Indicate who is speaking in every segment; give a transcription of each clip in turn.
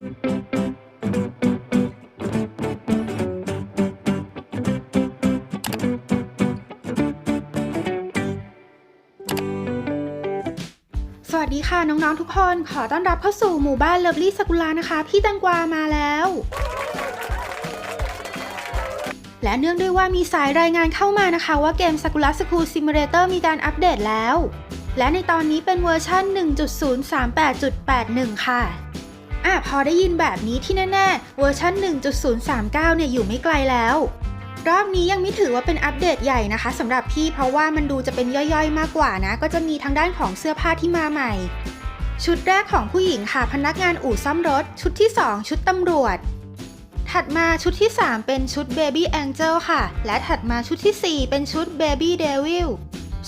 Speaker 1: สวัสดีค่ะ น้อง ๆ ทุกคน ขอต้อนรับเข้าสู่หมู่บ้านเลิฟลี่สกุลานะคะ พี่แตังกวามาแล้ว และเนื่องด้วยว่ามีสายรายงานเข้ามานะคะ ว่าเกมสกุลาสคูลซิมูเลเตอร์มีการอัปเดตแล้ว และในตอนนี้เป็นเวอร์ชัน1.038.81 ค่ะ อะพอได้ยินแบบนี้ที่แน่ๆเวอร์ชัน1.039 เนี่ยอยู่ไม่ไกลแล้ว รอบนี้ยังไม่ถือว่าเป็นอัปเดตใหญ่นะคะสำหรับพี่เพราะว่ามันดูจะเป็นย่อยๆ มากกว่านะ ก็จะมีทางด้านของเสื้อผ้าที่มาใหม่ ชุดแรกของผู้หญิงค่ะพนักงานอู่ซ่อมรถ ชุดที่ 2 ชุดตำรวจ ถัดมาชุดที่ 3 เป็นชุด Baby Angel ค่ะ และถัดมาชุดทีสี่4 เป็นชุด Baby Devil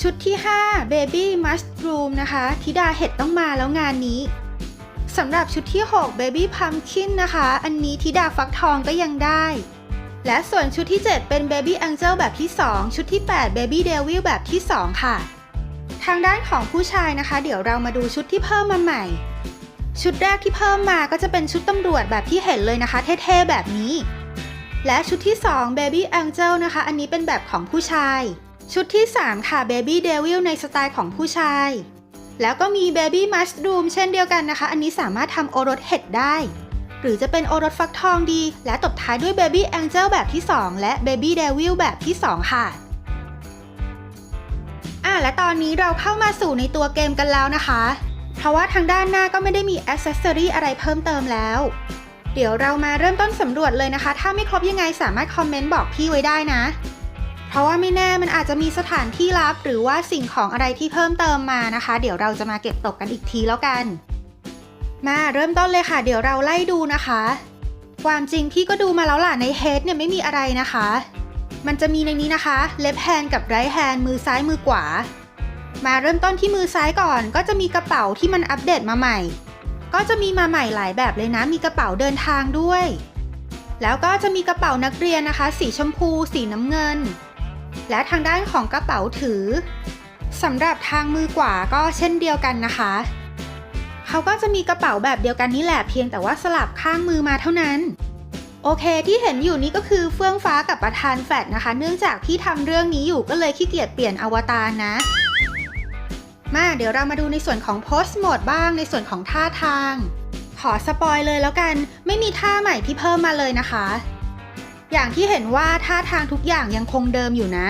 Speaker 1: ชุดที่ 5 Baby Mushroom นะคะธิดาเห็ดต้องมาแล้วงานนี้ สำหรับชุดที่ 6 Baby Pumpkin นะคะ อันนี้ธิดาฟักทองก็ยังได้ และส่วนชุดที่ 7 เป็น Baby Angel แบบที่ 2 ชุดที่ 8 Baby Devil แบบที่ 2 ค่ะ ทางด้านของผู้ชายนะคะ เดี๋ยวเรามาดูชุดที่เพิ่มมาใหม่ ชุดแรกที่เพิ่มมาก็จะเป็นชุดตำรวจแบบที่เห็นเลยนะคะ เท่ๆแบบนี้ และชุดที่ 2 Baby Angel นะคะ อันนี้เป็นแบบของผู้ชาย ชุดที่ 3 ค่ะ Baby Devil ในสไตล์ของผู้ชาย แล้วก็มี Baby Mushroom เช่นเดียวกันนะคะ อันนี้สามารถทำโอรสเห็ดได้ หรือจะเป็นโอรสฟักทองดี และตบท้ายด้วย Baby Angel แบบที่ 2 และ Baby Devil แบบที่ 2 ค่ะอะและตอนนี้เราเข้ามาสู่ในตัวเกมกันแล้วนะคะ เพราะว่าทางด้านหน้าก็ไม่ได้มีอ c เซสซอรีอะไรเพิ่มเติมแล้ว เดี๋ยวเรามาเริ่มต้นสำรวจเลยนะคะ ถ้าไม่ครบยังไงสามารถคอมเมนต์บอกพี่ไว้ได้นะ เพราะว่าไม่แน่มันอาจจะมีสถานที่ลับ หรือว่าสิ่งของอะไรที่เพิ่มเติมมานะคะ เดี๋ยวเราจะมาเก็บตกกันอีกทีแล้วกัน มาเริ่มต้นเลยค่ะ เดี๋ยวเราไล่ดูนะคะ ความจริงพี่ก็ดูมาแล้วล่ะในเฮดเนี่ยไม่มีอะไรนะคะ มันจะมีในนี้นะคะเลฟแฮนกับไรแฮนมือซ้ายมือขวา มาเริ่มต้นที่มือซ้ายก่อน ก็จะมีกระเป๋าที่มันอัปเดตมาใหม่ ก็จะมีมาใหม่หลายแบบเลยนะ มีกระเป๋าเดินทางด้วยแล้วก็จะมีกระเป๋านักเรียนนะคะ สีชมพู สีน้ำเงิน และทางด้านของกระเป๋าถือสำหรับทางมือขวาก็เช่นเดียวกันนะคะ เขาก็จะมีกระเป๋าแบบเดียวกันนี่แหละเพียงแต่ว่าสลับข้างมือมาเท่านั้น โอเคที่เห็นอยู่นี่ก็คือเฟื่องฟ้ากับประธานแฟดนะคะ เนื่องจากที่ทำเรื่องนี้อยู่ก็เลยขี้เกียจเปลี่ยนอวตารนะ มาเดี๋ยวเรามาดูในส่วนของโพสต์โหมดบ้างในส่วนของท่าทาง ขอสปอยเลยแล้วกัน ไม่มีท่าใหม่ที่เพิ่มมาเลยนะคะ อย่างที่เห็นว่าท่าทางทุกอย่างยังคงเดิมอยู่นะ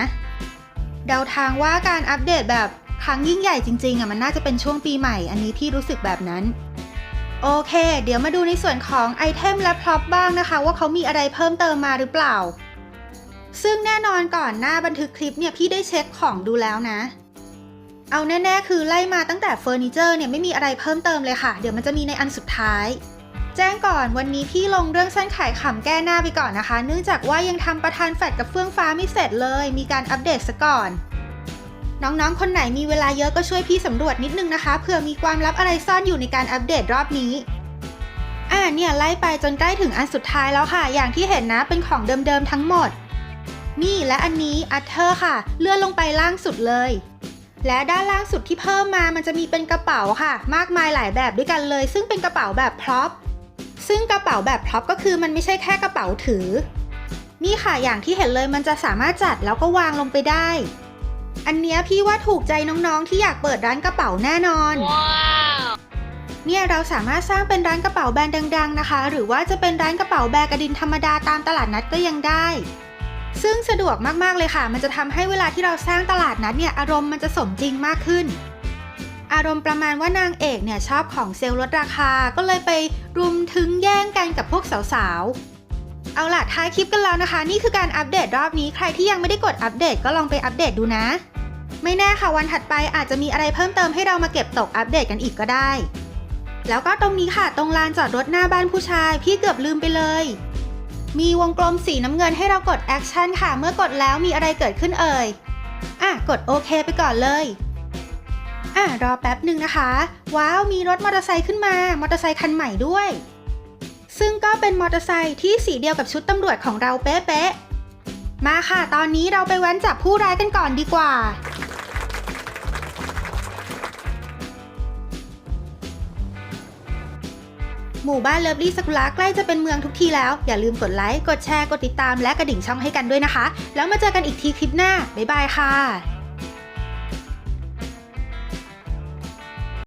Speaker 1: เดาทางว่าการอัปเดตแบบครั้งยิ่งใหญ่จริงๆอะมันน่าจะเป็นช่วงปีใหม่ อันนี้พี่รู้สึกแบบนั้น โอเค เดี๋ยวมาดูในส่วนของไอเทมและพร็อพบ้างนะคะ ว่าเขามีอะไรเพิ่มเติมมาหรือเปล่า ซึ่งแน่นอนก่อนหน้าบันทึกคลิปเนี่ยพี่ได้เช็คของดูแล้วนะ เอาแน่ๆคือไล่มาตั้งแต่เฟอร์นิเจอร์เนี่ยไม่มีอะไรเพิ่มเติมเลยค่ะ เดี๋ยวมันจะมีในอันสุดท้าย แจ้งก่อนวันนี้พี่ลงเรื่องเส้นขายขำแก้หน้าไปก่อนนะคะ เนื่องจากว่ายังทำประธานแฟดกับเฟื่องฟ้าไม่เสร็จเลย มีการอัปเดตซะก่อน น้องๆ คนไหนมีเวลาเยอะก็ช่วยพี่สำรวจนิดนึงนะคะเผื่อมีความลับอะไรซ่อนอยู่ในการอัปเดตรอบนี้อ่าเนี่ยไล่ไปจนใกล้ถึงอันสุดท้ายแล้วค่ะ อย่างที่เห็นนะเป็นของเดิมๆทั้งหมด นี่และอันนี้อัตเทอร์ค่ะ เลื่อนลงไปล่างสุดเลย และด้านล่างสุดที่เพิ่มมามันจะมีเป็นกระเป๋าค่ะ มากมายหลายแบบด้วยกันเลย ซึ่งเป็นกระเป๋าแบบพร็อพ ซึ่งกระเป๋าแบบพร็อพก็คือมันไม่ใช่แค่กระเป๋าถือ นี่ค่ะอย่างที่เห็นเลยมันจะสามารถจัดแล้วก็วางลงไปได้ อันเนี้ยพี่ว่าถูกใจน้องๆที่อยากเปิดร้านกระเป๋าแน่นอนเนี่ยเราสามารถสร้างเป็นร้านกระเป๋าแบรนด์ดัง ๆ นะคะ หรือว่าจะเป็นร้านกระเป๋าแบรนด์กระดินธรรมดาตามตลาดนัดก็ยังได้ ซึ่งสะดวกมากๆเลยค่ะ มันจะทำให้เวลาที่เราสร้างตลาดนัดเนี่ยอารมณ์มันจะสมจริงมากขึ้น อารมณ์ประมาณว่านางเอกเนี่ยชอบของเซลล์ลดราคาก็เลยไปรุมถึงแย่งกันกับพวกสาวๆ เอาล่ะท้ายคลิปกันแล้วนะคะ นี่คือการอัปเดตรอบนี้ใครที่ยังไม่ได้กดอัปเดตก็ลองไปอัปเดตดูนะ ไม่แน่ค่ะวันถัดไปอาจจะมีอะไรเพิ่มเติมให้เรามาเก็บตกอัปเดตกันอีกก็ได้ แล้วก็ตรงนี้ค่ะตรงลานจอดรถหน้าบ้านผู้ชาย พี่เกือบลืมไปเลย มีวงกลมสีน้ำเงินให้เรากดแอคชั่นค่ะ เมื่อกดแล้วมีอะไรเกิดขึ้นเอ่ยอะกดโอเคไปก่อนเลย อะรอแป๊บหนึ่งนะคะ ว้าวมีรถมอเตอร์ไซค์ขึ้นมามอเตอร์ไซค์คันใหม่ด้วย ซึ่งก็เป็นมอเตอร์ไซค์ที่สีเดียวกับชุดตำรวจของเราเป๊ะๆมาค่ะ ตอนนี้เราไปแว้นจับผู้ร้ายกันก่อนดีกว่าหมู่บ้านเลิฟลี่สกุลาใกล้จะเป็นเมืองทุกทีแล้ว อย่าลืมกดไลค์ กดแชร์ กดติดตามและกระดิ่งช่องให้กันด้วยนะคะ แล้วมาเจอกันอีกทีคลิปหน้า บ๊ายบายค่ะ